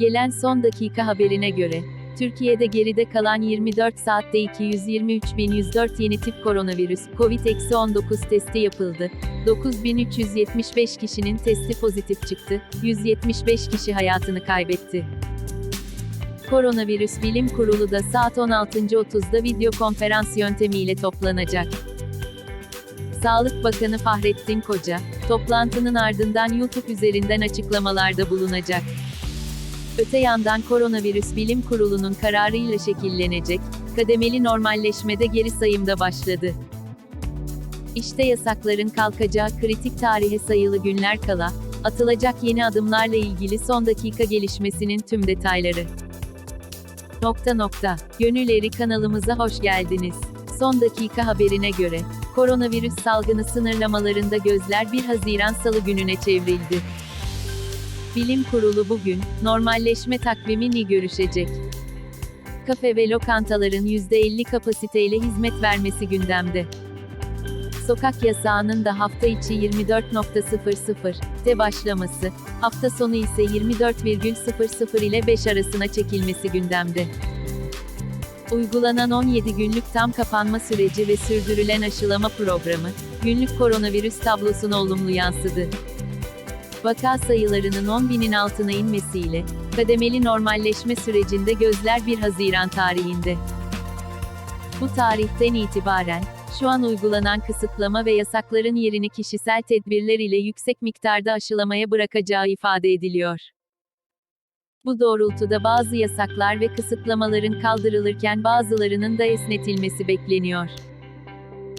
Gelen son dakika haberine göre, Türkiye'de geride kalan 24 saatte 223.104 yeni tip koronavirüs COVID-19 testi yapıldı. 9375 kişinin testi pozitif çıktı, 175 kişi hayatını kaybetti. Koronavirüs Bilim Kurulu da saat 16.30'da video konferans yöntemiyle toplanacak. Sağlık Bakanı Fahrettin Koca, toplantının ardından YouTube üzerinden açıklamalarda bulunacak. Öte yandan Koronavirüs Bilim Kurulu'nun kararıyla şekillenecek, kademeli normalleşmede geri sayımda başladı. İşte yasakların kalkacağı kritik tarihe sayılı günler kala, atılacak yeni adımlarla ilgili son dakika gelişmesinin tüm detayları. Nokta nokta. Gönülleri kanalımıza hoş geldiniz. Son dakika haberine göre, koronavirüs salgını sınırlamalarında gözler 1 Haziran Salı gününe çevrildi. Bilim Kurulu bugün, normalleşme takvimini görüşecek. Kafe ve lokantaların %50 kapasiteyle hizmet vermesi gündemde. Sokak yasağının da hafta içi 24.00'de başlaması, hafta sonu ise 24,00 ile 5 arasına çekilmesi gündemde. Uygulanan 17 günlük tam kapanma süreci ve sürdürülen aşılama programı, günlük koronavirüs tablosuna olumlu yansıdı. Vaka sayılarının 10 binin altına inmesiyle, kademeli normalleşme sürecinde gözler 1 Haziran tarihinde. Bu tarihten itibaren, şu an uygulanan kısıtlama ve yasakların yerini kişisel tedbirler ile yüksek miktarda aşılamaya bırakacağı ifade ediliyor. Bu doğrultuda bazı yasaklar ve kısıtlamaların kaldırılırken bazılarının da esnetilmesi bekleniyor.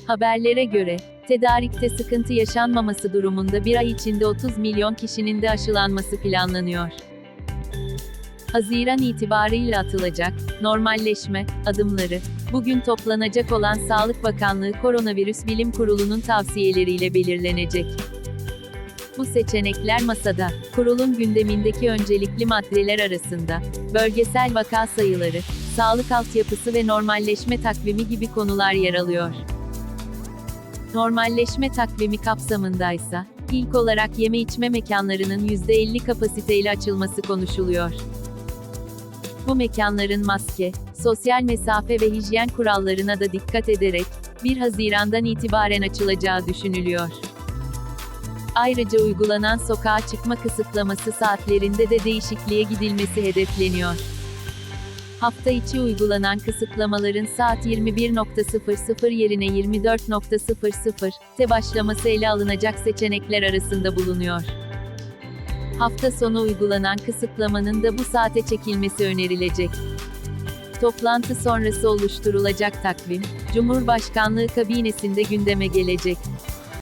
Haberlere göre, tedarikte sıkıntı yaşanmaması durumunda bir ay içinde 30 milyon kişinin de aşılanması planlanıyor. Haziran itibarıyla atılacak, normalleşme, adımları, bugün toplanacak olan Sağlık Bakanlığı Koronavirüs Bilim Kurulu'nun tavsiyeleriyle belirlenecek. Bu seçenekler masada. Kurulun gündemindeki öncelikli maddeler arasında, bölgesel vaka sayıları, sağlık altyapısı ve normalleşme takvimi gibi konular yer alıyor. Normalleşme takvimi kapsamındaysa, ilk olarak yeme içme mekanlarının %50 kapasiteyle açılması konuşuluyor. Bu mekanların maske, sosyal mesafe ve hijyen kurallarına da dikkat ederek, 1 Haziran'dan itibaren açılacağı düşünülüyor. Ayrıca uygulanan sokağa çıkma kısıtlaması saatlerinde de değişikliğe gidilmesi hedefleniyor. Hafta içi uygulanan kısıtlamaların saat 21.00 yerine 24.00'te başlaması ele alınacak seçenekler arasında bulunuyor. Hafta sonu uygulanan kısıtlamanın da bu saate çekilmesi önerilecek. Toplantı sonrası oluşturulacak takvim, Cumhurbaşkanlığı kabinesinde gündeme gelecek.